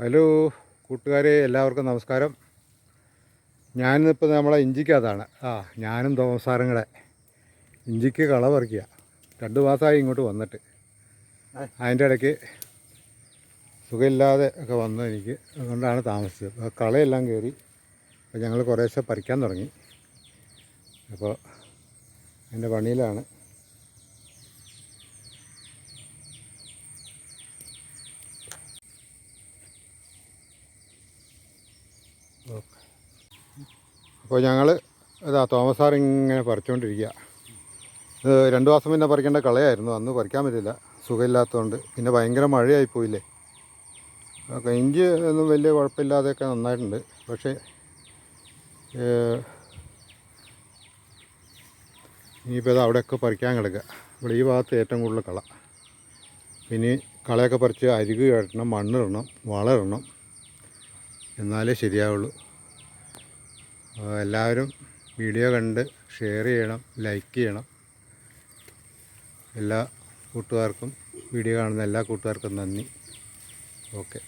Hello കൂട്ടുകാരെ എല്ലാവർക്കും നമസ്കാരം. ഞാനിപ്പോൾ നമ്മളെ ഇഞ്ചിക്കകത്താണ്. ആ ഞാനും കൂടെ ഇഞ്ചിക്ക് കള പറിക്കുക രണ്ട് മാസമായി ഇങ്ങോട്ട് വന്നിട്ട്. അതിന്റെ ഇടയ്ക്ക് സുഖമില്ലാതെ ഒക്കെ വന്നു എനിക്ക്. അതുകൊണ്ടാണ് താമസിച്ചത്. അപ്പോൾ കളയെല്ലാം കയറി അപ്പോൾ ഞങ്ങൾ കുറേശ്ശെ പറിക്കാൻ തുടങ്ങി. അപ്പോൾ എന്റെ പണിയിലാണ്. അപ്പോൾ ഞങ്ങൾ ഇതാ തോമസ് സാർ ഇങ്ങനെ പറിച്ചുകൊണ്ടിരിക്കുക. ഇത് രണ്ട് മാസം പിന്നെ പറിക്കേണ്ട കളയായിരുന്നു. അന്ന് പറിക്കാൻ പറ്റില്ല സുഖമില്ലാത്തതുകൊണ്ട്. പിന്നെ ഭയങ്കര മഴയായി പോയില്ലേ അപ്പോൾ ഇഞ്ചി ഒന്നും വലിയ കുഴപ്പമില്ലാതെയൊക്കെ നന്നായിട്ടുണ്ട്. പക്ഷേ ഇനിയിപ്പോൾ ഇത് അവിടെയൊക്കെ പറിക്കാൻ കിടക്കുക. ഇവിടെ ഈ ഭാഗത്ത് ഏറ്റവും കൂടുതൽ കള. പിന്നെ കളയൊക്കെ പറിച്ച് അരികു കയറ്റണം മണ്ണിടണം വളമിടണം എന്നാലേ ശരിയാവുള്ളൂ. എല്ലാവരും വീഡിയോ കണ്ട് ഷെയർ ചെയ്യണം ലൈക്ക് ചെയ്യണം. എല്ലാ കൂട്ടുകാർക്കും വീഡിയോ കാണുന്ന എല്ലാ കൂട്ടുകാർക്കും നന്ദി. ഓക്കെ.